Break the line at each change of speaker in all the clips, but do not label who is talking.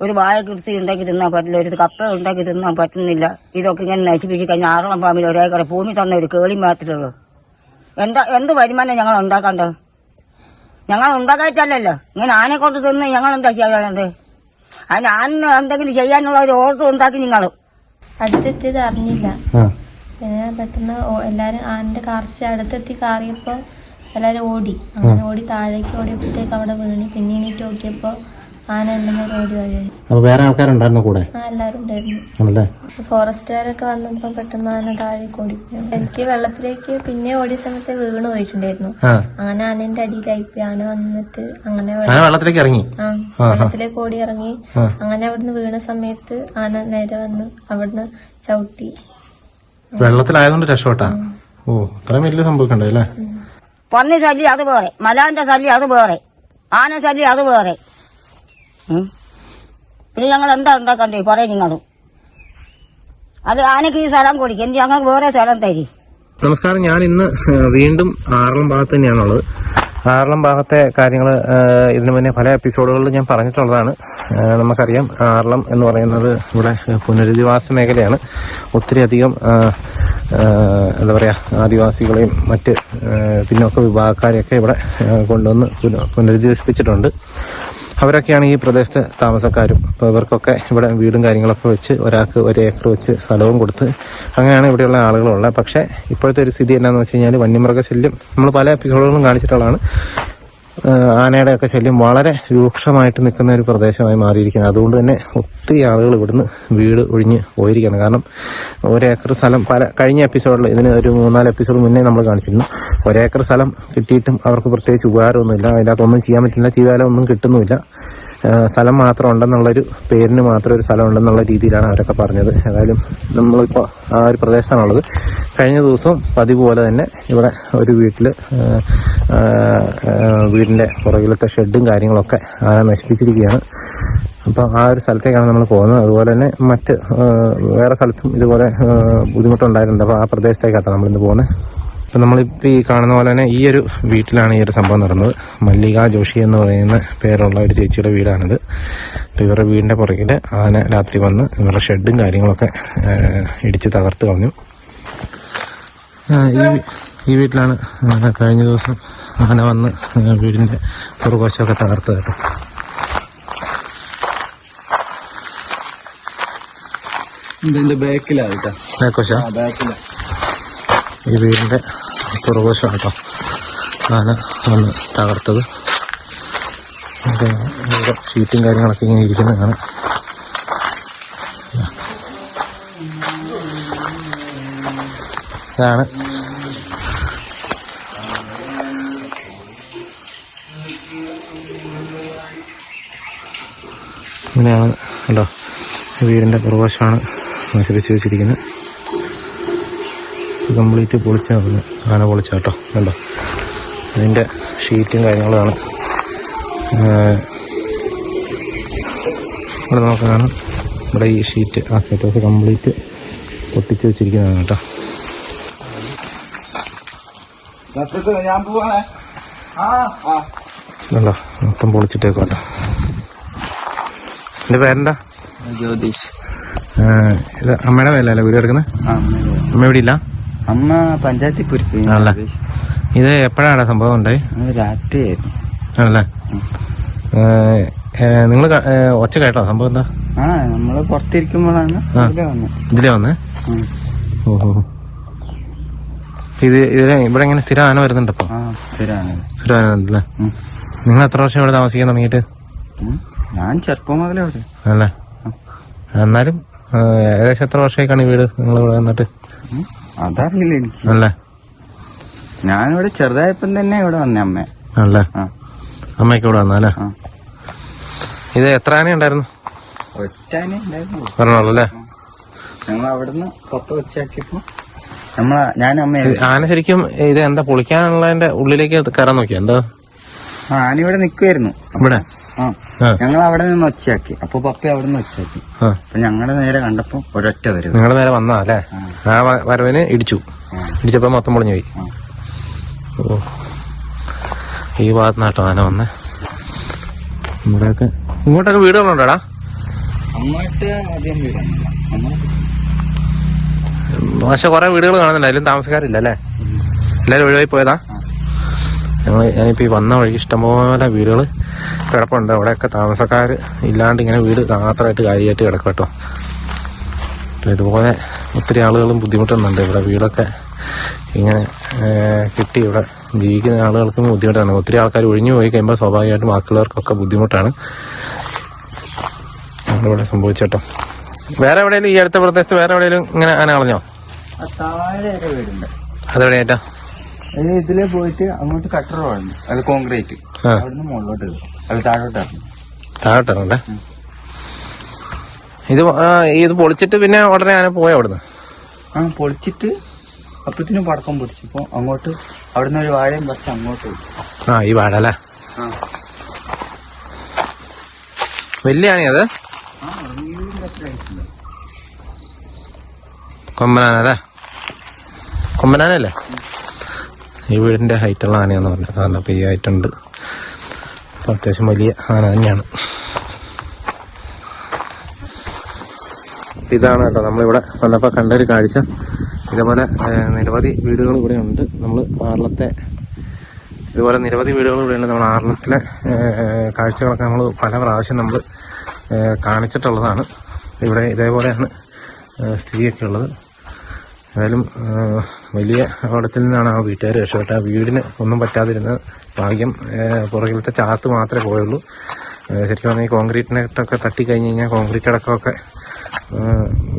ഒരു വാഴ കൃഷി ഉണ്ടാക്കി തിന്നാൻ പറ്റില്ല ഒരു കപ്പ ഉണ്ടാക്കി തിന്നാൻ പറ്റുന്നില്ല. ഇതൊക്കെ ഇങ്ങനെ നശിപ്പിച്ച് കഴിഞ്ഞാൽ ആറളം പാമ്പിൽ ഒരേക്കറ ഭൂമി തന്ന ഒരു കേളി മാത്രമേ എന്താ എന്ത് വരുമാനം ഞങ്ങൾ ഉണ്ടാക്കണ്ട? ഞങ്ങൾ ഉണ്ടാക്കാറ്റല്ലല്ലോ ഇങ്ങനെ ആനെ കൊണ്ട് തിന്ന് ഞങ്ങൾ എന്താ ചെയ്യാറുണ്ട് അതിന് ആന എന്തെങ്കിലും ചെയ്യാനുള്ള ഒരു ഓർഡർ ഉണ്ടാക്കി നിങ്ങൾ
അടുത്തെത്തിയത് അറിഞ്ഞില്ല.
ആ.
പിന്നെ പെട്ടെന്ന് എല്ലാരും ആനന്റെ കാർച്ച അടുത്തെത്തി കാറിയപ്പോ എല്ലാരും ഓടി. അങ്ങനെ ഓടി താഴേക്ക് ഓടിയപ്പോഴത്തേക്ക് അവിടെ വീണി. പിന്നെ എണീറ്റ് നോക്കിയപ്പോ
അപ്പൊ വേറെ ആൾക്കാരുണ്ടായിരുന്നു കൂടെ? ആണല്ലേ?
ഫോറസ്റ്റുകാരൊക്കെ വന്നപ്പോ പെട്ടെന്ന് ആന താഴേക്ക് ഓടി എനിക്ക് വെള്ളത്തിലേക്ക് പിന്നെ ഓടിയ സമയത്ത് വീണ് പോയിട്ടുണ്ടായിരുന്നു.
ആന
അങ്ങനെ ആനന്റെ അടിയിലായി പോയി ആന വന്നിട്ട് അങ്ങനെ വെള്ളം-
അങ്ങനെ വെള്ളത്തിലേക്ക് ഇറങ്ങി?
ആ വെള്ളത്തിലേക്ക് ഓടി ഇറങ്ങി. അങ്ങനെ അവിടുന്ന് വീണ സമയത്ത് ആന നേരെ വന്ന് അവിടുന്ന് ചവിട്ടി.
വെള്ളത്തിലായതുകൊണ്ട് രക്ഷപ്പെട്ടാ? ഓ അത്രയും വലിയ സംഭവിക്കണ്ടേ അല്ലേ
പന്നി ശല്യം അത് വേറെ. മലാന്റെ ശല്യം അത് വേറെ. ആന ശല്യം അത് വേറെ. പിന്നെ ഞങ്ങൾ എന്താ ഉണ്ടാക്കണ്ടേ? പറയും നിങ്ങൾ അത് ആനക്ക് ഈ സ്ഥലം കൊടുക്കും. എന്ത് ഞങ്ങൾക്ക് വേറെ സ്ഥലം തരി.
നമസ്കാരം. ഞാൻ ഇന്ന് വീണ്ടും ആറളം ഭാഗത്ത് തന്നെയാണുള്ളത്. ആറളം ഭാഗത്തെ കാര്യങ്ങൾ ഇതിനു മുന്നേ പല എപ്പിസോഡുകളിലും ഞാൻ പറഞ്ഞിട്ടുള്ളതാണ്. നമുക്കറിയാം ആറളം എന്ന് പറയുന്നത് ഇവിടെ പുനരധിവാസ മേഖലയാണ്. ഒത്തിരി അധികം ഏഹ്, ഏഹ്, എന്താ പറയുക ആദിവാസികളെയും മറ്റ് പിന്നോക്ക വിഭാഗക്കാരെയൊക്കെ ഇവിടെ കൊണ്ടുവന്ന് പുനരധിവസിപ്പിച്ചിട്ടുണ്ട്. അവരൊക്കെയാണ് ഈ പ്രദേശത്തെ താമസക്കാരും. അപ്പോൾ ഇവർക്കൊക്കെ ഇവിടെ വീടും കാര്യങ്ങളൊക്കെ വെച്ച് ഒരാൾക്ക് ഒരു ഏക്കർ വെച്ച് സ്ഥലവും കൊടുത്ത് അങ്ങനെയാണ് ഇവിടെയുള്ള ആളുകളുള്ളത്. പക്ഷേ ഇപ്പോഴത്തെ ഒരു സ്ഥിതി എന്താണെന്ന് വെച്ച് കഴിഞ്ഞാൽ വന്യമൃഗ ശല്യം നമ്മൾ പല എപ്പിസോഡുകളും കാണിച്ചിട്ടുള്ളതാണ്. ആനയുടെ ഒക്കെ ശല്യം വളരെ രൂക്ഷമായിട്ട് നിൽക്കുന്ന ഒരു പ്രദേശമായി മാറിയിരിക്കുന്നത് അതുകൊണ്ട് തന്നെ ഒത്തിരി ആളുകൾ ഇവിടുന്ന് വീട് ഒഴിഞ്ഞ് പോയിരിക്കുന്നത് കാരണം ഒരേക്കർ സ്ഥലം പല കഴിഞ്ഞ എപ്പിസോഡിൽ ഇതിന് ഒരു മൂന്നാൽ എപ്പിസോഡ് മുന്നേ നമ്മൾ കാണിച്ചിരുന്നു. ഒരേക്കർ സ്ഥലം കിട്ടിയിട്ടും അവർക്ക് പ്രത്യേകിച്ച് ഉപകാരമൊന്നുമില്ല. അതിനകത്തൊന്നും ചെയ്യാൻ പറ്റില്ല ചെയ്താലും ഒന്നും കിട്ടുന്നുമില്ല. സ്ഥലം മാത്രം ഉണ്ടെന്നുള്ളൊരു പേരിന് മാത്രം ഒരു സ്ഥലം ഉണ്ടെന്നുള്ള രീതിയിലാണ് അവരൊക്കെ പറഞ്ഞത്. ഏതായാലും നമ്മളിപ്പോൾ ആ ഒരു പ്രദേശമാണുള്ളത്. കഴിഞ്ഞ ദിവസം പതിവ് പോലെ തന്നെ ഇവിടെ ഒരു വീട്ടിൽ വീടിന്റെ പുറകിലത്തെ ഷെഡും കാര്യങ്ങളൊക്കെ ആന നശിപ്പിച്ചിരിക്കുകയാണ്. അപ്പോൾ ആ ഒരു സ്ഥലത്തേക്കാണ് നമ്മൾ പോകുന്നത്. അതുപോലെ തന്നെ മറ്റ് വേറെ സ്ഥലത്തും ഇതുപോലെ ബുദ്ധിമുട്ടുണ്ടായിട്ടുണ്ട്. അപ്പോൾ ആ പ്രദേശത്തേക്കാട്ടോ നമ്മളിന്ന് പോകുന്നത്. അപ്പം നമ്മളിപ്പോൾ ഈ കാണുന്ന പോലെ തന്നെ ഈ ഒരു വീട്ടിലാണ് ഈ ഒരു സംഭവം നടന്നത്. മല്ലിക ജോഷി എന്ന് പറയുന്ന പേരുള്ള ഒരു ചേച്ചിയുടെ വീടാണിത്. അപ്പോൾ ഇവരുടെ വീടിന്റെ പുറകിൽ ആന രാത്രി വന്ന് ഇവരുടെ ഷെഡും കാര്യങ്ങളൊക്കെ ഇടിച്ച് തകർത്ത് കളഞ്ഞു. ഈ ഈ വീട്ടിലാണ് കഴിഞ്ഞ ദിവസം ആന വന്ന് വീടിന്റെ വീടിന്റെ പുറകോശമൊക്കെ തകർത്ത് കേട്ടോ.
ഇതിന്റെ ബാക്കിലാണ് കേട്ടോ.
ബാക്കോശ
ബാക്കില.
ഈ വീടിന്റെ പുറകുവശം കേട്ടോ ആന വന്ന് തകർത്തത്. ഇവിടെ ഷീറ്റും കാര്യങ്ങളൊക്കെ ഇങ്ങനെ ഇരിക്കുന്നതാണ് ഇതാണ്. ഇങ്ങനെയാണ് കണ്ടോ. വീടിന്റെ പുറവശമാണ് അനുസരിച്ച് വെച്ചിരിക്കുന്നത്. കംപ്ലീറ്റ് പൊളിച്ചാണ് ആന പൊളിച്ചാൽ കേട്ടോ കണ്ടോ? അതിന്റെ ഷീറ്റും കാര്യങ്ങളാണ്. ഇവിടെ നോക്കാനാണ്. ഇവിടെ ഈ ഷീറ്റ് ആ സെറ്റോസ് കംപ്ലീറ്റ് പൊട്ടിച്ച് വെച്ചിരിക്കുന്നതാണ് കേട്ടോ. ണ്ടോ മൊത്തം പൊളിച്ചിട്ടേക്കോ കേട്ടോ. എന്റെ പേരെന്താ?
ജ്യോതിഷ്.
ഇത് അമ്മയുടെ പേരല്ലേ? വീട്
കിടക്കുന്നത്
അമ്മ ഇവിടെ ഇല്ല?
അമ്മ പഞ്ചായത്തിൽ
ആണല്ലേ? ഇത് എപ്പോഴാണ് സംഭവം ഉണ്ടായി
രാത്രിയായിരുന്നു.
ആണല്ലേ? നിങ്ങൾ ഒച്ച കേട്ടോ സംഭവം എന്താ?
ആ നമ്മൾ പുറത്തിരിക്കുമ്പോഴാണ്. ഇതിലെ
വന്നേ. ഓഹോ ഇത് ഇതിലെ ഇവിടെ ഇങ്ങനെ സ്ഥിരം ആന
വരുന്നുണ്ടപ്പോ
സ്ഥിര ആന
അല്ലേ
നിങ്ങൾ എത്ര വർഷം ഇവിടെ താമസിക്കാൻ തുടങ്ങിയിട്ട്?
ഞാൻ ചെറുപ്പം മുതലേ അവിടെ
അല്ലേ എന്നാലും ഏകദേശം എത്ര വർഷമായിക്കാണ് ഈ വീട് നിങ്ങൾ ഇവിടെ വന്നിട്ട്.
അതറിയില്ല എനിക്ക്.
അല്ലേ?
ഞാനിവിടെ ചെറുതായപ്പം തന്നെ ഇവിടെ വന്നേ അമ്മ.
അല്ലേ? അമ്മയൊക്കെ ഇവിടെ വന്നല്ലേ ഇത് എത്ര ആന ഉണ്ടായിരുന്നു?
ഒറ്റാനെ ഉണ്ടായിരുന്നു
പറഞ്ഞോളൂ അല്ലേ?
ഞങ്ങൾ അവിടുന്ന് പപ്പ വെച്ചാക്കിയപ്പോ നമ്മളെ ഞാൻ അമ്മ
ആന ശരിക്കും ഇത് എന്താ പൊളിക്കാനുള്ളതിന്റെ ഉള്ളിലേക്ക് കയറാൻ നോക്കിയാ? എന്താ?
ആന ഇവിടെ നിക്കുവായിരുന്നു.
ഇവിടെ?
ആ. ഞങ്ങൾ അവിടെ നിന്ന് ഒച്ചയാക്കി. അപ്പൊ പപ്പി അവിടെ നിന്ന് ഒച്ചയാക്കി അപ്പൊ ഞങ്ങളുടെ നേരെ കണ്ടപ്പോ ഒരൊറ്റ വരവ്.
നിങ്ങളുടെ നേരെ വന്നാ അല്ലേ? ആ. വരവിന് ഇടിച്ചു. ഇടിച്ചപ്പോ മൊത്തം പൊളിഞ്ഞു പോയി.
ഈ
ഓ. ഈ ഭാഗത്തുനിന്നാട്ടോ ആന വന്നേ. ഇവിടെയൊക്കെ. ഇങ്ങോട്ടൊക്കെ വീടുകളുണ്ടോടാ?
അങ്ങോട്ട് അധികം വീടൊന്നുമില്ല. നമ്മൾ
പക്ഷെ കുറെ വീടുകൾ കാണുന്നുണ്ട്. അതിലും താമസക്കാരില്ല അല്ലേ? എല്ലാരും ഒഴിവായി പോയതാ? ഞങ്ങൾ ഞാനിപ്പോൾ ഈ വന്ന വഴിക്ക് ഇഷ്ടംപോലെ വീടുകൾ കിടപ്പുണ്ട്. അവിടെയൊക്കെ താമസക്കാർ ഇല്ലാണ്ട് ഇങ്ങനെ വീട് മാത്രമായിട്ട് കാര്യമായിട്ട് കിടക്കും കേട്ടോ അപ്പോൾ ഇതുപോലെ ഒത്തിരി ആളുകളും ബുദ്ധിമുട്ടുന്നുണ്ട്. ഇവിടെ വീടൊക്കെ ഇങ്ങനെ കിട്ടി ഇവിടെ ജീവിക്കുന്ന ആളുകൾക്കും ബുദ്ധിമുട്ടാണ്. ഒത്തിരി ആൾക്കാർ ഒഴിഞ്ഞു പോയി കഴിയുമ്പോൾ സ്വാഭാവികമായിട്ടും ബാക്കിയുള്ളവർക്കൊക്കെ ബുദ്ധിമുട്ടാണ്. ഇവിടെ സംഭവിച്ചേട്ടോ. വേറെ എവിടെയെങ്കിലും ഈ അടുത്ത പ്രദേശത്ത് വേറെ എവിടെയെങ്കിലും ഇങ്ങനെ ആന കളഞ്ഞോ? അതെവിടെയായിട്ടാ?
അത് ഇതിലെ പോയിട്ട് അങ്ങോട്ട് കട്ടർ വേണം അത് കോൺക്രീറ്റ്. അവിടുന്ന് മുകളിലോട്ട് അത് താഴോട്ട് ഇറങ്ങും
താഴോട്ടിറങ്ങണ്ടേ ഇത് ആ, ഇത് പൊളിച്ചിട്ട് പിന്നെ ഉടനെ ആന പോയ അവിടുന്ന്?
ആ പൊളിച്ചിട്ട് അപ്പത്തിനും പടക്കം പൊടിച്ചപ്പോ അങ്ങോട്ട് അവിടുന്ന് ഒരു വാഴയും പറിച്ച് അങ്ങോട്ട്
ആ ഈ വാഴ അല്ലേ? വലിയ അത്? കൊമ്പനാനല്ലേ കൊമ്പനാനല്ലേ ഈ വീടിന്റെ ഹൈറ്റുള്ള ആനയാന്ന് പറഞ്ഞത്. കാരണം അപ്പൊ ഈ ഹൈറ്റുണ്ട് അപ്പൊ അത്യാവശ്യം വലിയ ആന തന്നെയാണ്. ഇതാണ് കേട്ടോ നമ്മളിവിടെ വന്നപ്പോൾ കണ്ടൊരു കാഴ്ച. ഇതേപോലെ നിരവധി വീടുകൾ ഇവിടെ ഉണ്ട്. നമ്മൾ ആറളത്തെ ഇതുപോലെ നിരവധി വീടുകൾ ഇവിടെയുണ്ട് നമ്മൾ ആറളത്തിലെ കാഴ്ചകളൊക്കെ നമ്മൾ പല പ്രാവശ്യം നമ്മൾ കാണിച്ചിട്ടുള്ളതാണ്. ഇവിടെ ഇതേപോലെയാണ് സ്ഥിതിയൊക്കെ ഉള്ളത്. ഏതായാലും വലിയ അപകടത്തിൽ നിന്നാണ് ആ വീട്ടുകാർ രക്ഷപ്പെട്ട ആ വീടിന് ഒന്നും പറ്റാതിരുന്ന ഭാഗ്യം പുറകിലത്തെ ചാത്ത് മാത്രമേ പോയുള്ളൂ. ശരിക്കും പറഞ്ഞാൽ ഈ കോൺക്രീറ്റിനൊക്കെ തട്ടി കഴിഞ്ഞ് കഴിഞ്ഞാൽ കോൺക്രീറ്റ് അടക്കമൊക്കെ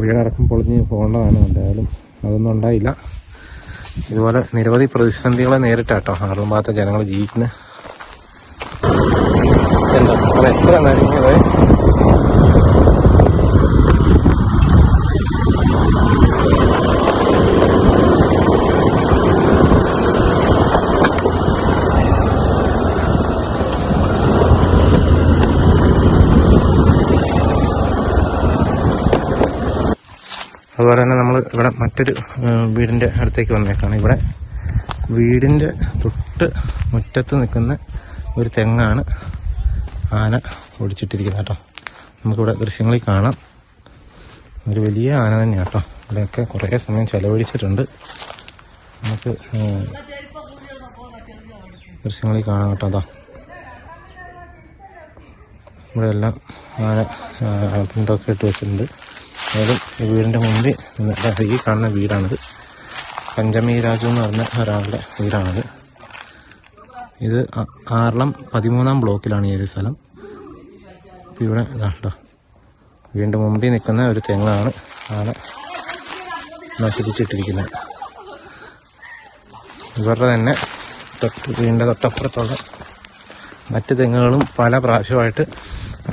വീടടക്കം പൊളിഞ്ഞ് പോകേണ്ടതാണ്. എന്തായാലും അതൊന്നും ഉണ്ടായില്ല. ഇതുപോലെ നിരവധി പ്രതിസന്ധികളെ നേരിട്ടാട്ടോ ആറും ഭാഗത്തെ ജനങ്ങൾ ജീവിക്കുന്നത് എന്താ? എത്ര നരിഞ്ഞത് അതുപോലെ തന്നെ നമ്മൾ ഇവിടെ മറ്റൊരു വീടിന്റെ അടുത്തേക്ക് വന്നേക്കാണ്. ഇവിടെ വീടിന്റെ തൊട്ട് മുറ്റത്ത് നിൽക്കുന്ന ഒരു തെങ്ങാണ് ആന ഓടിച്ചിട്ടിരിക്കുന്നത് കേട്ടോ. നമുക്കിവിടെ ദൃശ്യങ്ങളിൽ കാണാം. ഒരു വലിയ ആന തന്നെയാണ് കേട്ടോ. ഇവിടെയൊക്കെ കുറേ സമയം ചെലവഴിച്ചിട്ടുണ്ട്. നമുക്ക് ദൃശ്യങ്ങളിൽ കാണാം കേട്ടോ അതാ. ഇവിടെയെല്ലാം ആന പിണ്ടൊക്കെ ഇട്ട് വെച്ചിട്ടുണ്ട്. അതായത് ഈ വീടിന്റെ മുമ്പിൽ നിന്നിട്ട് ഈ കാണുന്ന വീടാണിത്. പഞ്ചമി രാജു എന്ന് പറഞ്ഞ ഒരാളുടെ വീടാണിത്. ഇത് ആറളം പതിമൂന്നാം ബ്ലോക്കിലാണ് ഈ ഒരു സ്ഥലം. അപ്പോൾ ഇവിടെ കേട്ടോ വീടിന്റെ മുമ്പിൽ നിൽക്കുന്ന ഒരു തെങ്ങാണ് ആളെ നശിപ്പിച്ചിട്ടിരിക്കുന്നത്. ഇവരുടെ തന്നെ തൊട്ട് വീടിന്റെ തൊട്ടപ്പുറത്തുള്ള മറ്റ് തെങ്ങുകളും പല പ്രാവശ്യമായിട്ട്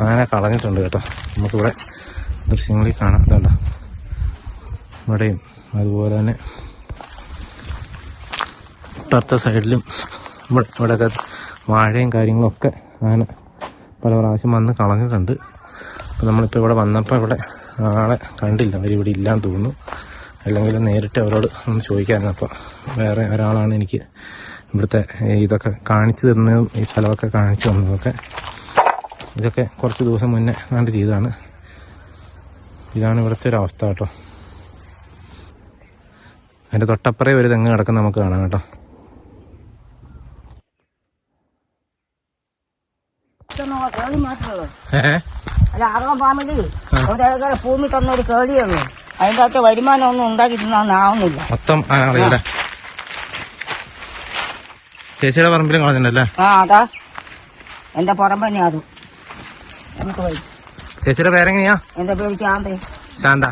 ആന കളഞ്ഞിട്ടുണ്ട് കേട്ടോ. നമുക്കിവിടെ ദൃശ്യങ്ങളിൽ കാണാം. ഇതുണ്ടോ? ഇവിടെയും അതുപോലെ തന്നെ ഇപ്പുറത്തെ സൈഡിലും ഇവിടെ ഇവിടെയൊക്കെ വാഴയും കാര്യങ്ങളൊക്കെ അങ്ങനെ പല പ്രാവശ്യം വന്ന് കളഞ്ഞിട്ടുണ്ട്. അപ്പോൾ നമ്മളിപ്പോൾ ഇവിടെ വന്നപ്പോൾ ഇവിടെ ആളെ കണ്ടില്ല. അവർ ഇവിടെ ഇല്ലാന്ന് തോന്നുന്നു. അല്ലെങ്കിൽ നേരിട്ട് അവരോട് ഒന്ന് ചോദിക്കാമായിരുന്നു അപ്പോൾ വേറെ ഒരാളാണ് എനിക്ക് ഇവിടുത്തെ ഇതൊക്കെ കാണിച്ചു തന്നതും ഈ സ്ഥലമൊക്കെ കാണിച്ചു തന്നതൊക്കെ ഇതൊക്കെ കുറച്ച് ദിവസം മുന്നേ കണ്ട് ചെയ്തതാണ്. ഇതാണ് ഇവിടുത്തെ ഒരു അവസ്ഥ കേട്ടോ. അതിന്റെ തൊട്ടപ്പുറേ ഒരു തെങ്ങ് കിടക്കുന്ന നമുക്ക് കാണാം കേട്ടോ.
ഭൂമി തന്നൊരു കേളിയുള്ളൂ അതിന്റെ അകത്ത് വരുമാനം ഒന്നും ഉണ്ടാക്കി തിന്നാവുന്നില്ല
മൊത്തം ചേച്ചിയുടെ പറമ്പിലും കളഞ്ഞിട്ടുണ്ടല്ലേ?
ആ അതാ. എന്റെ പുറമ്പന്നെ അത്. നമുക്ക് വരും
ചേച്ചിയുടെ പേരെങ്ങനെയാ?
എന്റെ പേര്
ശാന്ത.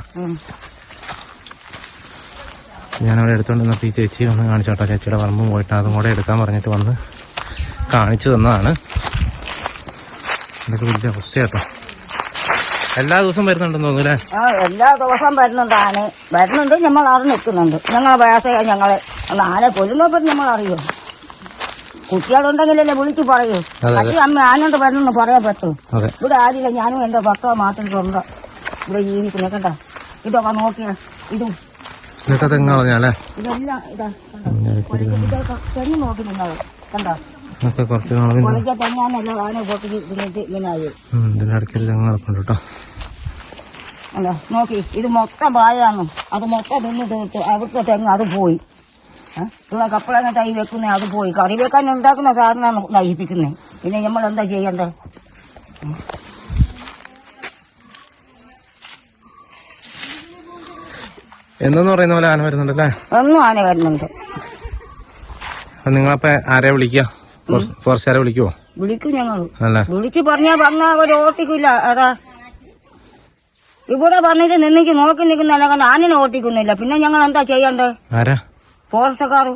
ഞാനവിടെ എടുത്തോണ്ട് വന്നപ്പോൾ ഈ ചേച്ചി ഒന്ന് കാണിച്ചോട്ടോ ചേച്ചിയുടെ പറമ്പ് പോയിട്ട് അതും കൂടെ എടുക്കാൻ പറഞ്ഞിട്ട് വന്ന് കാണിച്ചു തന്നതാണ്. ഇതൊക്കെ വലിയ അവസ്ഥയാട്ടോ എല്ലാ ദിവസവും വരുന്നുണ്ടെന്ന് തോന്നുന്നു അല്ലേ?
എല്ലാ ദിവസവും വരുന്നുണ്ടാണ് വരുന്നുണ്ട് നമ്മൾ നിൽക്കുന്നുണ്ട്. ഞങ്ങളെ വയസ്സ ഞങ്ങളെ ആനെ ആരെ കൊല്ലുന്നപ്പോൾ നമ്മൾ അറിയോ കുട്ടികളുണ്ടെങ്കിലല്ലേ വിളിച്ചു പറയൂ. മറ്റേ അമ്മ ആനോണ്ട് വരണമെന്ന് പറയാൻ പറ്റൂ. ഇവിടെ ആരില്ല ഞാനും എന്റെ ഭർത്താവ് മാത്രം ഉണ്ട് ഇവിടെ ജീവിക്കുന്നത് കേട്ടോ ഇതൊക്കെ നോക്കിയ ഇതും.
ഇതൊക്കെ
ഇതെല്ലാം ഇതാ തെങ്ങ് നോക്കി നിന്നത് കണ്ടോ
കുറച്ച്
തെങ്ങാന്നല്ല ആന പൊട്ടി
തെങ്ങ് കേട്ടോ.
അല്ല നോക്കി ഇത് മൊത്തം പായാണ് അത് മൊത്തം തിന്ന് തീർത്തു അവിടുത്തെ തെങ്ങ് അത് പോയി. കപ്പളങ്ങ തൈ വെക്കുന്നേ അത് പോയി. കറി വെക്കാൻ ഉണ്ടാക്കുന്ന സാധനമാണ് നശിപ്പിക്കുന്നത് പിന്നെ നമ്മൾ എന്താ ചെയ്യണ്ടേ?
എന്നു പറയുന്ന പോലെ ആന വരുന്നുണ്ടല്ലേ?
ഒന്നും ആന വരുന്നുണ്ട്.
നിങ്ങളപ്പ ആരെ വിളിക്കുക? ഫോറസ്റ്റുകാരെ വിളിക്കുവോ?
വിളിക്കും ഞങ്ങൾ
വിളിച്ചു
വിളിച്ച് പറഞ്ഞാ വന്ന ഒരു ഓട്ടിക്കില്ല. അതാ. ഇവിടെ വന്നിട്ട് നിന്നിച്ച് നോക്കി നിൽക്കുന്നല്ല കാരണം ആനിനെ ഓട്ടിക്കുന്നില്ല. പിന്നെ ഞങ്ങൾ എന്താ ചെയ്യണ്ടേ?
ആരാ?
ഫോറസ്റ്റക്കാർ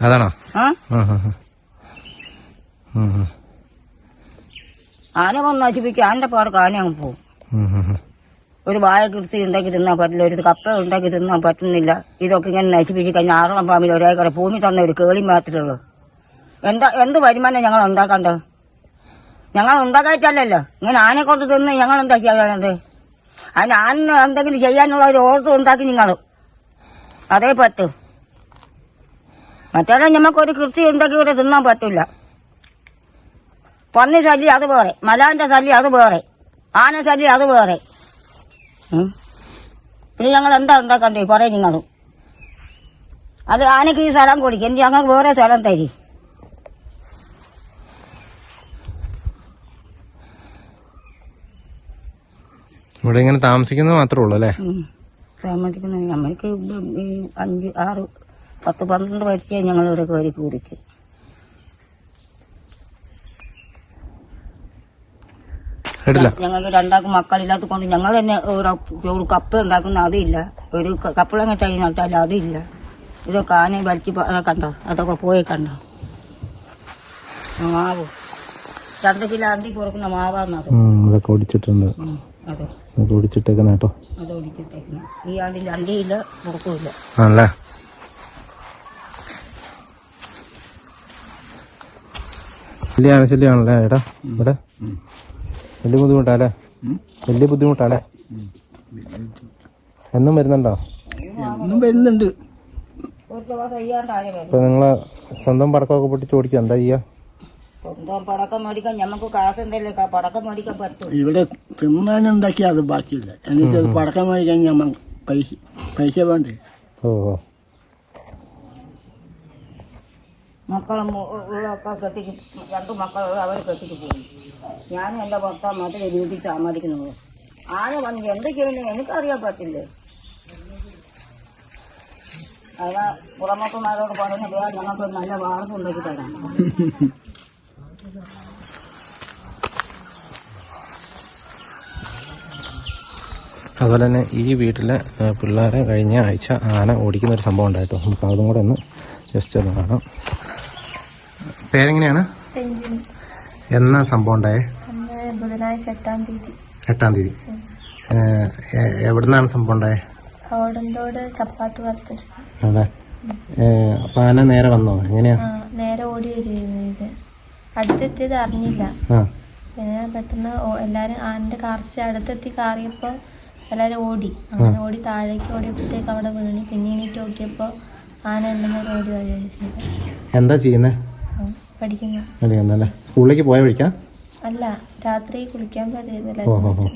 അതാണോ.
ആന വന്ന് നശിപ്പിക്കുക. ആന്റെ പാടക്ക് ആന അങ്ങ് പോകും. ഒരു വാഴ കൃഷി ഉണ്ടാക്കി തിന്നാൻ പറ്റില്ല. ഒരു കപ്പ ഉണ്ടാക്കി തിന്നാൻ പറ്റുന്നില്ല. ഇതൊക്കെ ഇങ്ങനെ നശിപ്പിച്ച് കഴിഞ്ഞാൽ ആറളം പാമ്പിൽ ഒരേക്കറ ഭൂമി തന്ന ഒരു കേളി മാത്രമുള്ളൂ എന്താ എന്ത് വരുമാനം ഞങ്ങൾ ഉണ്ടാക്കണ്ട? ഞങ്ങൾ ഉണ്ടാക്കാറ്റല്ലല്ലോ ഇങ്ങനെ ആനെ കൊണ്ട് തിന്ന് ഞങ്ങൾ എന്താ ചെയ്യാനുണ്ട് അതിന് ആനിന് എന്തെങ്കിലും ചെയ്യാനുള്ള ഒരു ഓർഡർ ഉണ്ടാക്കി നിങ്ങൾ. അതേ പറ്റൂ. മറ്റേ ഞമ്മക്കൊരു കൃഷി ഉണ്ടെങ്കിൽ ഇവിടെ തിന്നാൻ പറ്റില്ല പന്നി ശല്യം അത് വേറെ മലാന്റെ ശല്യം അത് വേറെ ആന ശല്യം അത് വേറെ. പിന്നെ ഞങ്ങൾ എന്താ ഉണ്ടാക്കണ്ടേ? പറയും നിങ്ങൾ അത് ആനക്ക് ഈ സ്ഥലം കൊടുക്കും. എന്ത് ഞങ്ങൾക്ക് വേറെ സ്ഥലം തരി.
ഇവിടെ ഇങ്ങനെ താമസിക്കുന്നത് മാത്രമേ ഉള്ളൂ അല്ലേ?
ഉം. നമ്മൾക്ക് അഞ്ച് ആറ് പത്ത് പന്ത്രണ്ട് വയസ്സേ ഞങ്ങൾ ഇവിടെ കയറി കൂടിക്ക്
കേട്ടില്ല
ഞങ്ങൾക്ക് രണ്ടാൾക്ക് മക്കളില്ലാത്ത കൊണ്ട് ഞങ്ങൾ തന്നെ ഒരു കപ്പ് കപ്പ ഉണ്ടാക്കുന്ന അതില്ല. ഒരു കപ്പിളങ്ങ തൈ നട്ടാൽ അതില്ല. ഇതൊക്കെ ആനയും വലിച്ച് അതൊക്കെ കണ്ടോ? അതൊക്കെ പോയി കണ്ടോ? മാവ്. രണ്ട് കിലോ അണ്ടി പുറക്കുന്ന മാവാന്നത്
ഓടിച്ചിട്ടുണ്ട്.
അതെ.
ഓടിച്ചിട്ടേക്കുന്ന കേട്ടോ.
അത് ഒടിച്ചിട്ടേക്കുന്നു ഈ ആണ്ടിൽ അണ്ടിയില്ല പുറക്കുമില്ല.
ആണല്ലേ? വലിയ ശല്യാണല്ലേ? ഏട്ടാ ഇവിടെ വലിയ ബുദ്ധിമുട്ടാല്ലേ? വലിയ ബുദ്ധിമുട്ടാല്ലേ? എന്നും വരുന്നുണ്ടോ?
വരുന്നുണ്ട്.
ഇപ്പൊ നിങ്ങൾ സ്വന്തം പടക്കമൊക്കെ പൊട്ടിച്ച് ഓടിക്കും എന്താ ചെയ്യാ?
സ്വന്തം പടക്കം മേടിക്കാൻ ഞമ്മക്ക് കാശുണ്ടല്ലേ? ക- പടക്കം മേടിക്കാൻ പറ്റും.
ഇവിടെ തിന്നാനുണ്ടാക്കിയാ അത് ബാക്കിയില്ല. എന്നിട്ട് അത് പടക്കം മേടിക്കാൻ ഞമ്മ പൈസ പൈസ വേണ്ടേ?
ഓ.
മക്കളെ ഉള്ളൊക്കെ കെട്ടിച്ച് രണ്ട് മക്കളുള്ള അവർ കെട്ടിച്ച് പോയി ഞാനും എന്റെ ഭർത്താവ് മാത്രമേ വീട്ടിൽ താമസിക്കുന്നുള്ളൂ. ആരെ വന്ന് എന്ത് ചെയ്യുന്നു എനിക്കറിയാൻ പറ്റില്ലേ. അതാ പുറമക്കന്മാരോട് പറഞ്ഞു വേറെ ഞങ്ങൾക്ക് നല്ല വാർത്ത ഉണ്ടാക്കി തരാം.
അതുപോലെ തന്നെ ഈ വീട്ടിലെ പിള്ളേരെ കഴിഞ്ഞ ആഴ്ച ആന ഓടിക്കുന്ന ഒരു സംഭവം ഉണ്ടായിട്ടോ. നമുക്ക് അതും കൂടെ ഒന്ന് ജസ്റ്റ് ഒന്ന് കാണാം. പേരെങ്ങനെയാണ്? എന്നാ സംഭവം ഉണ്ടായേ?
ബുധനാഴ്ച എട്ടാം തീയതി.
എട്ടാം എവിടുന്നാണ് സംഭവം ഉണ്ടായേ?
ഓടന്തോട് ചപ്പാത്ത് വറുത്തത്
അതെ ഏ, അപ്പൊ ആന നേരെ വന്നോ? എങ്ങനെയാ?
നേരെ ഓടി വരുമായിരുന്നു ഇത്. അടുത്തെത്തിയത് അറിഞ്ഞില്ല. പെട്ടെന്ന് എല്ലാരും ആന്റെ കാർച്ച അടുത്തെത്തി കാറിയപ്പോ എല്ലാരും ഓടി. അങ്ങനെ ഓടി താഴേക്ക് ഓടിയപ്പോഴത്തേക്ക് അവിടെ വീണി. പിന്നെ എണീറ്റ് നോക്കിയപ്പോ ആന എന്തെങ്കിലും ഓടി
എന്താ ചെയ്യുന്നേ?
ആ, പഠിക്കുന്നു.
സ്കൂളിലേക്ക് പോയ വഴിക്കാ?
അല്ല രാത്രി കുളിക്കാൻ പോയതായിരുന്നു
ഓഹോ ഹോ ഹോ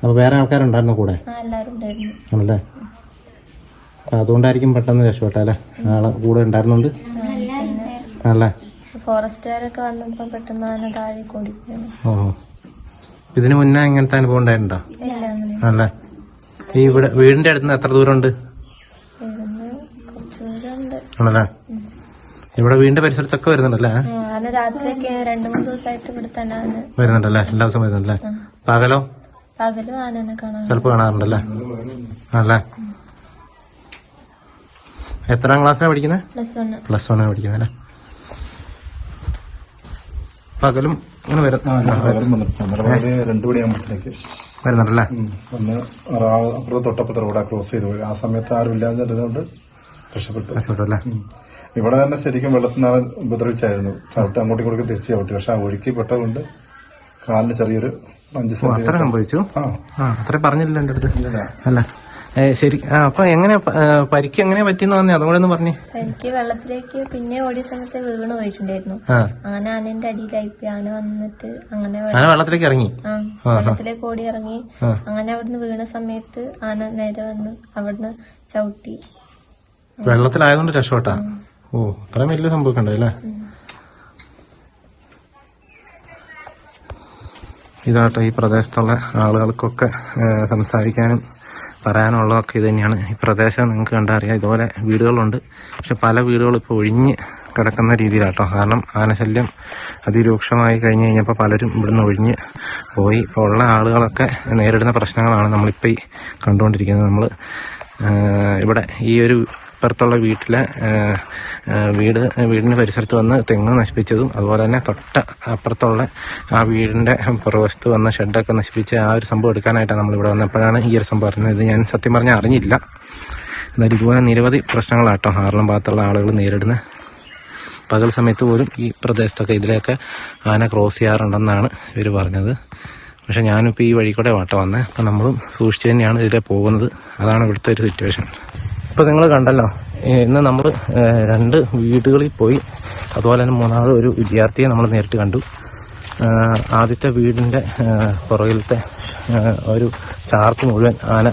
അപ്പൊ വേറെ ആൾക്കാരുണ്ടായിരുന്നു കൂടെ?
ആ എല്ലാവരും ഉണ്ടായിരുന്നു.
ആണല്ലേ? അതുകൊണ്ടായിരിക്കും പെട്ടെന്ന് രക്ഷപ്പെട്ടല്ലേ ആളെ കൂടെ ഉണ്ടായിരുന്നുണ്ട്. ആണല്ലേ?
ഫോറസ്റ്റുകാരൊക്കെ വന്നപ്പോ പെട്ടെന്ന് ആന
ഓഹോ. ഇതിന് മുന്നേ ഇങ്ങനത്തെ അനുഭവം ഉണ്ടായിട്ടുണ്ടോ
ഇല്ല അങ്ങനെ
ആണല്ലേ? ഈ ഇവിടെ വീടിന്റെ അടുത്ത് നിന്ന് എത്ര ദൂരമുണ്ട്?
ഇവിടുന്ന് കുറച്ച് ദൂരമുണ്ട്.
ആണല്ലേ? ഇവിടെ വീണ്ടും പരിസരത്തൊക്കെ വരുന്നുണ്ടല്ലേ?
ആ, രാത്രിയൊക്കെ രണ്ടു മൂന്ന് ദിവസമായിട്ട് ഇവിടെ തന്നെ
വരുന്നുണ്ടല്ലേ? എല്ലാ ദിവസവും വരുന്നുണ്ടല്ലേ? പകലോ?
പകലും ആനനെ കാണാൻ.
ചിലപ്പോ കാണാറുണ്ടല്ലേ? ആണല്ലേ? എത്രാം ക്ലാസ്സിലാണ് പഠിക്കുന്നത്
പ്ലസ് വൺ.
പ്ലസ് വൺ പഠിക്കുന്നത് അല്ലേ? പകലും ഇങ്ങനെ വരും.
രണ്ടു മണിയാകുമ്പോഴത്തേക്ക്
വരുന്നുണ്ടല്ലേ?
തൊട്ടപ്പുറത്തെ റോഡാ ക്രോസ് ചെയ്ത് പോയി ആ സമയത്ത് ആരും ഇല്ലാതെ രക്ഷപ്പെട്ടു
രക്ഷപ്പെട്ടല്ലേ
ഉം. ഇവിടെ തന്നെ ശരിക്കും വെള്ളത്തിനാണ് ഉപദ്രവിച്ചായിരുന്നു. ചവിട്ട് അങ്ങോട്ടും ഇങ്ങോട്ടും തിരിച്ച് ചവിട്ടി. പക്ഷെ ആ ഒഴുക്കി പെട്ടതുകൊണ്ട് കാലിന് ചെറിയൊരു അഞ്ച്
ഓ അത്ര
സെന്റ്
സംഭവിച്ചു?
ആ.
ആ അത്ര പറഞ്ഞില്ലല്ലോ എന്റെ അടുത്ത്.
ഇല്ല.
അല്ല. ഏ, ശരി. ആ അപ്പൊ എങ്ങനെ പരിക്ക് എങ്ങനെ പറ്റിയെന്ന് പറഞ്ഞേ? അതുകൂടെ ഒന്ന് പറഞ്ഞേ.
എനിക്ക് വെള്ളത്തിലേക്ക് പിന്നെ ഓടിയ സമയത്ത് വീണ് പോയിട്ടുണ്ടായിരുന്നു.
ആന
അങ്ങനെ ആനന്റെ അടിയിലായി ആന വന്നിട്ട് അങ്ങനെ
ആന വെള്ളത്തിലേക്ക് ഇറങ്ങി?
ആ വെള്ളത്തിലേക്ക് ഓടി ഇറങ്ങി. അങ്ങനെ അവിടുന്ന് വീണ സമയത്ത് ആന നേരെ വന്ന് അവിടുന്ന് ചവിട്ടി.
വെള്ളത്തിലായതുകൊണ്ട് രക്ഷപ്പെട്ടാ? ഓ അത്രയും വലിയ സംഭവമൊക്കെ ഇതാട്ടോ ഈ പ്രദേശത്തുള്ള ആളുകൾക്കൊക്കെ സംസാരിക്കാനും പറയാനുള്ളതൊക്കെ ഇത് തന്നെയാണ്. ഈ പ്രദേശം നിങ്ങൾക്ക് കണ്ടറിയാം. ഇതുപോലെ വീടുകളുണ്ട്. പക്ഷെ പല വീടുകളും ഇപ്പോൾ ഒഴിഞ്ഞ് കിടക്കുന്ന രീതിയിലാട്ടോ. കാരണം ആനശല്യം അതിരൂക്ഷമായി കഴിഞ്ഞ് കഴിഞ്ഞപ്പോൾ പലരും ഇവിടുന്ന് ഒഴിഞ്ഞ് പോയി. ഇപ്പോൾ ഉള്ള ആളുകളൊക്കെ നേരിടുന്ന പ്രശ്നങ്ങളാണ് നമ്മളിപ്പോൾ ഈ കണ്ടുകൊണ്ടിരിക്കുന്നത്. നമ്മൾ ഇവിടെ ഈ ഒരു ഇപ്പുറത്തുള്ള വീട്ടിലെ വീട് വീടിന് പരിസരത്ത് വന്ന് തെങ്ങ് നശിപ്പിച്ചതും അതുപോലെ തന്നെ തൊട്ട അപ്പുറത്തുള്ള ആ വീടിന്റെ പുറവശത്ത് വന്ന ഷെഡൊക്കെ നശിപ്പിച്ച ആ ഒരു സംഭവം എടുക്കാനായിട്ടാണ് നമ്മൾ ഇവിടെ വന്നപ്പോഴാണ് ഈ ഒരു സംഭവം അറിഞ്ഞത്. ഇത് ഞാൻ സത്യം പറഞ്ഞാൽ അറിഞ്ഞില്ല. എന്നാൽ ഇതുപോലെ നിരവധി പ്രശ്നങ്ങളാട്ടോ ആറളം ഭാഗത്തുള്ള ആളുകൾ നേരിടുന്ന. പകൽ സമയത്ത് പോലും ഈ പ്രദേശത്തൊക്കെ ഇതിലെയൊക്കെ ആന ക്രോസ് ചെയ്യാറുണ്ടെന്നാണ് ഇവർ പറഞ്ഞത്. പക്ഷെ ഞാനിപ്പോൾ ഈ വഴി കൂടെ വാട്ട വന്നത് അപ്പം നമ്മളും സൂക്ഷിച്ച് തന്നെയാണ് ഇതിലെ പോകുന്നത്. അതാണ് ഇവിടുത്തെ ഒരു സിറ്റുവേഷൻ ഇപ്പോൾ നിങ്ങൾ കണ്ടല്ലോ ഇന്ന് നമ്മൾ രണ്ട് വീടുകളിൽ പോയി അതുപോലെ തന്നെ മൂന്നാമത് ഒരു വിദ്യാർത്ഥിയെ നമ്മൾ നേരിട്ട് കണ്ടു. ആദ്യത്തെ വീടിന്റെ പുറകിലത്തെ ഒരു ചാർത്ത് മുഴുവൻ ആന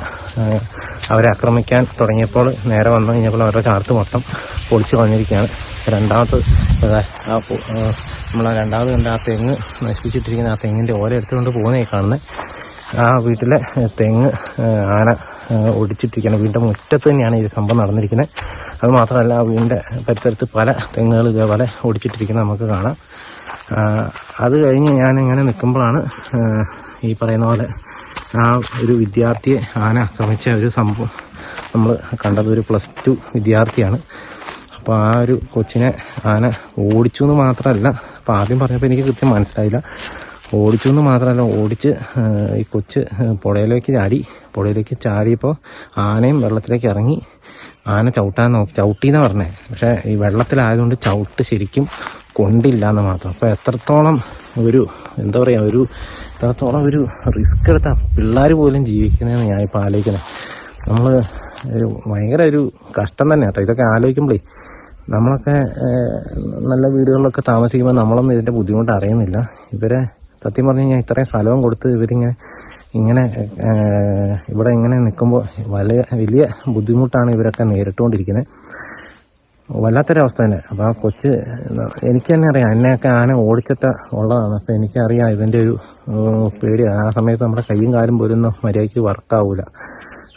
അവരെ ആക്രമിക്കാൻ തുടങ്ങിയപ്പോൾ നേരെ വന്നു കഴിഞ്ഞപ്പോൾ അവരുടെ ചാർത്ത് മൊത്തം പൊളിച്ചു കളഞ്ഞിരിക്കുകയാണ്. രണ്ടാമത് ആ നമ്മൾ രണ്ടാമത് കണ്ട ആ തെങ്ങ് നശിപ്പിച്ചിട്ടിരിക്കുന്ന ആ തെങ്ങിന്റെ ഓല എടുത്തുകൊണ്ട് പോകുന്നതായി കാണുന്നത് ആ വീട്ടിലെ തെങ്ങ് ആന ഒടിച്ചിട്ടിരിക്കുകയാണ് വീടിന്റെ മുറ്റത്ത് തന്നെയാണ് ഈ സംഭവം നടന്നിരിക്കുന്നത്. അത് മാത്രമല്ല വീടിന്റെ പരിസരത്ത് പല തെങ്ങുകൾ ഇതേപോലെ ഒടിച്ചിട്ടിരിക്കുന്നത് നമുക്ക് കാണാം. അത് കഴിഞ്ഞ് ഞാൻ ഇങ്ങനെ നിൽക്കുമ്പോഴാണ് ഈ പറയുന്ന പോലെ ആ ഒരു വിദ്യാർത്ഥിയെ ആന ആക്രമിച്ച ഒരു സംഭവം നമ്മൾ കണ്ടത്. ഒരു പ്ലസ് ടു വിദ്യാർത്ഥിയാണ്. അപ്പോൾ ആ ഒരു കൊച്ചിനെ ആന ഓടിച്ചു എന്ന് മാത്രമല്ല അപ്പോൾ ആദ്യം പറഞ്ഞപ്പോൾ എനിക്ക് കൃത്യം മനസ്സിലായില്ല. ഓടിച്ചു എന്ന് മാത്രമല്ല ഓടിച്ച് ഈ കൊച്ച് പുഴയിലേക്ക് ചാടി. പുഴയിലേക്ക് ചാടിയപ്പോൾ ആനയും വെള്ളത്തിലേക്ക് ഇറങ്ങി. ആന ചവിട്ടാൻ നോക്കി. ചവിട്ടിന്നാ പറഞ്ഞേ. പക്ഷെ ഈ വെള്ളത്തിലായതുകൊണ്ട് ചവിട്ട് ശരിക്കും കൊണ്ടില്ല എന്ന് മാത്രം. അപ്പോൾ എത്രത്തോളം ഒരു എന്താ പറയുക ഒരു എത്രത്തോളം ഒരു റിസ്ക് എടുത്ത പിള്ളേർ പോലും ജീവിക്കുന്നതെന്ന് ഞാൻ ഇപ്പോൾ ആലോചിക്കുന്നത് നമ്മൾ ഒരു ഭയങ്കര ഒരു കഷ്ടം തന്നെ കേട്ടോ. ഇതൊക്കെ ആലോചിക്കുമ്പോഴേ നമ്മളൊക്കെ നല്ല വീടുകളിലൊക്കെ താമസിക്കുമ്പോൾ നമ്മളൊന്നും ഇതിന്റെ ബുദ്ധിമുട്ട് അറിയുന്നില്ല. ഇവരെ സത്യം പറഞ്ഞു കഴിഞ്ഞാൽ ഇത്രയും സ്ഥലവും കൊടുത്ത് ഇവരിങ്ങനെ ഇങ്ങനെ ഇവിടെ ഇങ്ങനെ നിൽക്കുമ്പോൾ വലിയ വലിയ ബുദ്ധിമുട്ടാണ് ഇവരൊക്കെ നേരിട്ടുകൊണ്ടിരിക്കുന്നത്. വല്ലാത്തൊരവസ്ഥ തന്നെ. അപ്പോൾ ആ കൊച്ച് എനിക്ക് തന്നെ അറിയാം. എന്നെയൊക്കെ ആന ഓടിച്ചിട്ട് ഉള്ളതാണ്. അപ്പോൾ എനിക്കറിയാം ഇതിന്റെ ഒരു പേടി. ആ സമയത്ത് നമ്മുടെ കയ്യും കാലും പോലൊന്നും മര്യാദയ്ക്ക് വർക്കാവൂല.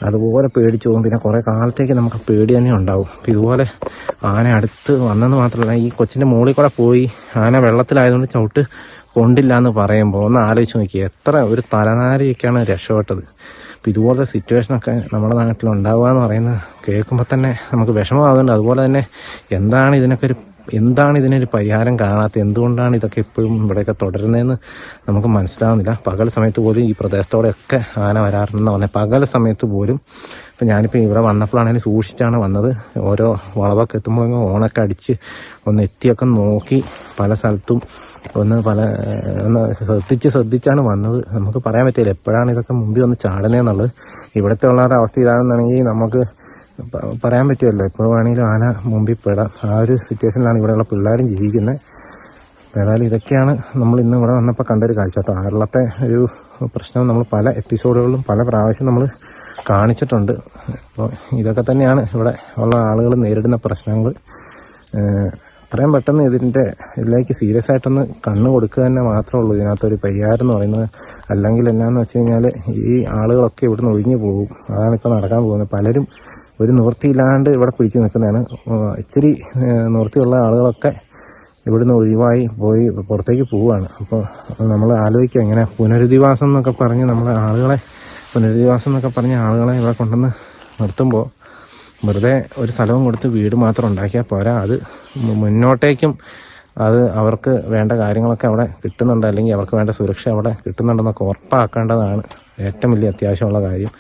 അതുപോലെ പേടിച്ചു പോകും. പിന്നെ കുറേ കാലത്തേക്ക് നമുക്ക് പേടി തന്നെ ഉണ്ടാവും. അപ്പം ഇതുപോലെ ആന അടുത്ത് വന്നെന്ന് മാത്രമല്ല ഈ കൊച്ചിന്റെ മുകളിൽ കൂടെ പോയി ആന വെള്ളത്തിലായതുകൊണ്ട് ചവിട്ട് കൊണ്ടില്ല എന്ന് പറയുമ്പോൾ ഒന്ന് ആലോചിച്ച് നോക്കി എത്ര ഒരു തലനാരിയൊക്കെയാണ് രക്ഷപ്പെട്ടത്. അപ്പം ഇതുപോലത്തെ സിറ്റുവേഷനൊക്കെ നമ്മുടെ നാട്ടിൽ ഉണ്ടാവുക എന്ന് പറയുന്നത് കേൾക്കുമ്പോൾ തന്നെ നമുക്ക് വിഷമമാകുന്നുണ്ട് അതുപോലെ തന്നെ എന്താണ് ഇതിനൊക്കെ ഒരു എന്താണ് ഇതിനൊരു പരിഹാരം കാണാത്തത്? എന്തുകൊണ്ടാണ് ഇതൊക്കെ ഇപ്പോഴും ഇവിടെയൊക്കെ തുടരുന്നതെന്ന് നമുക്ക് മനസ്സിലാവുന്നില്ല. പകൽ സമയത്ത് പോലും ഈ പ്രദേശത്തോടെയൊക്കെ ആന വരാറുണ്ടെന്ന് പറഞ്ഞാൽ പകൽ സമയത്ത് പോലും ഇപ്പം ഞാനിപ്പോൾ ഇവിടെ വന്നപ്പോഴാണെങ്കിൽ സൂക്ഷിച്ചാണ് വന്നത്. ഓരോ വളവൊക്കെ എത്തുമ്പോൾ ഓണൊക്കെ അടിച്ച് ഒന്ന് എത്തിയൊക്കെ നോക്കി പല സ്ഥലത്തും ഒന്ന് പല ഒന്ന് ശ്രദ്ധിച്ച് ശ്രദ്ധിച്ചാണ് വന്നത്. നമുക്ക് പറയാൻ പറ്റില്ല എപ്പോഴാണ് ഇതൊക്കെ മുമ്പിൽ വന്ന് ചാടുന്നതെന്നുള്ളത് ഇവിടുത്തെ ഉള്ളവരുടെ അവസ്ഥ ഇതാണെന്നുണ്ടെങ്കിൽ നമുക്ക് പറയാൻ പറ്റുമല്ലോ. എപ്പോൾ വേണമെങ്കിലും ആന മുമ്പിൽ പെടാം. ആ ഒരു സിറ്റുവേഷനിലാണ് ഇവിടെയുള്ള പിള്ളേരും ജീവിക്കുന്നത്. ഏതായാലും ഇതൊക്കെയാണ് നമ്മൾ ഇന്ന് ഇവിടെ വന്നപ്പോൾ കണ്ടൊരു കാഴ്ച കേട്ടോ. ആറിലത്തെ ഒരു പ്രശ്നം നമ്മൾ പല എപ്പിസോഡുകളിലും പല പ്രാവശ്യം നമ്മൾ കാണിച്ചിട്ടുണ്ട്. അപ്പോൾ ഇതൊക്കെ തന്നെയാണ് ഇവിടെ ഉള്ള ആളുകൾ നേരിടുന്ന പ്രശ്നങ്ങൾ. അത്രയും പെട്ടെന്ന് ഇതിന്റെ ഇതിലേക്ക് സീരിയസ് ആയിട്ടൊന്ന് കണ്ണ് കൊടുക്കുക തന്നെ മാത്രമേ ഉള്ളൂ. ഇതിനകത്തൊരു പരിഹാരം എന്ന് പറയുന്നത് അല്ലെങ്കിൽ എന്നാന്ന് വെച്ച് കഴിഞ്ഞാൽ ഈ ആളുകളൊക്കെ ഇവിടുന്ന് ഒഴിഞ്ഞു പോകും. അതാണ് ഇപ്പോൾ നടക്കാൻ പോകുന്നത്. പലരും ഒരു നിവൃത്തിയില്ലാണ്ട് ഇവിടെ പിടിച്ചു നിൽക്കുന്നതാണ്. ഇച്ചിരി നിവൃത്തിയുള്ള ആളുകളൊക്കെ ഇവിടുന്ന് ഒഴിവായി പോയി പുറത്തേക്ക് പോവുകയാണ്. അപ്പോൾ നമ്മൾ ആലോചിക്കുക ഇങ്ങനെ പുനരധിവാസം എന്നൊക്കെ പറഞ്ഞ് നമ്മളെ ആളുകളെ പുനരധിവാസം എന്നൊക്കെ പറഞ്ഞ ആളുകളെ ഇവിടെ കൊണ്ടുവന്ന് നിർത്തുമ്പോൾ വെറുതെ ഒരു സ്ഥലവും കൊടുത്ത് വീട് മാത്രം ഉണ്ടാക്കിയാൽ പോരാ. അത് മുന്നോട്ടേക്കും അത് അവർക്ക് വേണ്ട കാര്യങ്ങളൊക്കെ അവിടെ കിട്ടുന്നുണ്ട്. അല്ലെങ്കിൽ അവർക്ക് വേണ്ട സുരക്ഷ അവിടെ കിട്ടുന്നുണ്ടെന്നൊക്കെ ഉറപ്പാക്കേണ്ടതാണ് ഏറ്റവും വലിയ അത്യാവശ്യമുള്ള കാര്യം.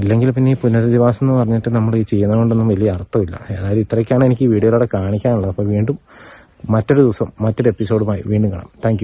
ഇല്ലെങ്കിൽ പിന്നെ ഈ പുനരധിവാസം എന്ന് പറഞ്ഞിട്ട് നമ്മൾ ഈ ചെയ്യുന്നതുകൊണ്ടൊന്നും വലിയ അർത്ഥമില്ല. ഏതായാലും ഇത്രയ്ക്കാണ് എനിക്ക് ഈ വീഡിയോയിലൂടെ കാണിക്കാനുള്ളത്. അപ്പോൾ വീണ്ടും മറ്റൊരു ദിവസം മറ്റൊരു എപ്പിസോഡുമായി വീണ്ടും കാണാം. താങ്ക്